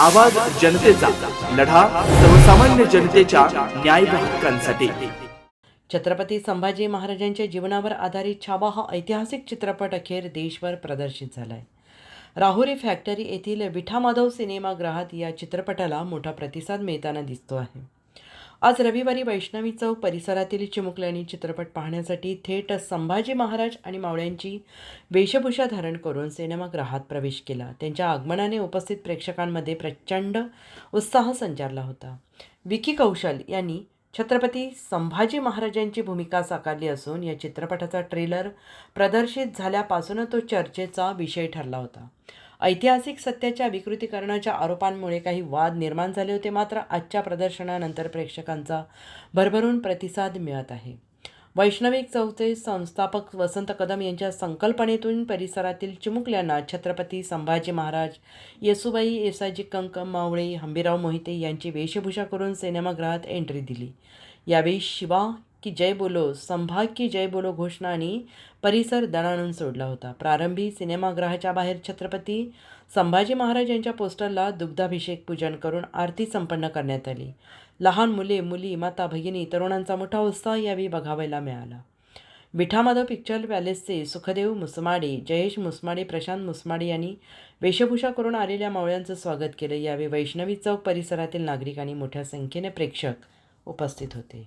आवाज जनतेचा लढा सर्वसामान्य जनतेच्या न्याय हक्कांसाठी. छत्रपती संभाजी महाराजांच्या जीवनावर आधारित छावा हा ऐतिहासिक चित्रपट अखेर देशभर प्रदर्शित झाला आहे राहुरी फॅक्टरी येथील विठा माधव सिनेमागृहात या चित्रपटाला मोठा प्रतिसाद मिळताना दिसतो आहे. आज रविवारी वैष्णवी चौक परिसरातील चिमुकल्यांनी चित्रपट पाहण्यासाठी थेट संभाजी महाराज आणि मावळ्यांची वेशभूषा धारण करून सिनेमागृहात प्रवेश केला. त्यांच्या आगमनाने उपस्थित प्रेक्षकांमध्ये प्रचंड उत्साह संचारला होता. विकी कौशल यांनी छत्रपती संभाजी महाराजांची भूमिका साकारली असून या चित्रपटाचा ट्रेलर प्रदर्शित झाल्यापासून तो चर्चेचा विषय ठरला होता. ऐतिहासिक सत्याच्या विकृतीकरणाच्या आरोपांमुळे काही वाद निर्माण झाले होते मात्र आजच्या प्रदर्शनानंतर प्रेक्षकांचा भरभरून प्रतिसाद मिळत आहे. वैष्णवी चौथे संस्थापक वसंत कदम यांच्या संकल्पनेतून परिसरातील चिमुकल्यांना छत्रपती संभाजी महाराज येसुबाई येसाजी कंक मावळे हंबीराव मोहिते यांची वेशभूषा करून सिनेमागृहात एंट्री दिली. यावेळी शिवा की जय बोलो संभाग की जय बोलो घोषणाने परिसर दणाणून सोडला होता. प्रारंभी सिनेमागृहाच्या बाहेर छत्रपती संभाजी महाराज यांच्या पोस्टरला दुग्धाभिषेक पूजन करून आरती संपन्न करण्यात आली. लहान मुले मुली माता भगिनी तरुणांचा मोठा उत्साह यावेळी बघावायला मिळाला. विठामाधव पिक्चर पॅलेसचे सुखदेव मुसमाडे जयेश मुसमाडे प्रशांत मुसमाडे यांनी वेशभूषा करून आलेल्या मावळ्यांचं स्वागत केलं. यावेळी वैष्णवी चौक परिसरातील नागरिक आणि मोठ्या संख्येने प्रेक्षक उपस्थित होते.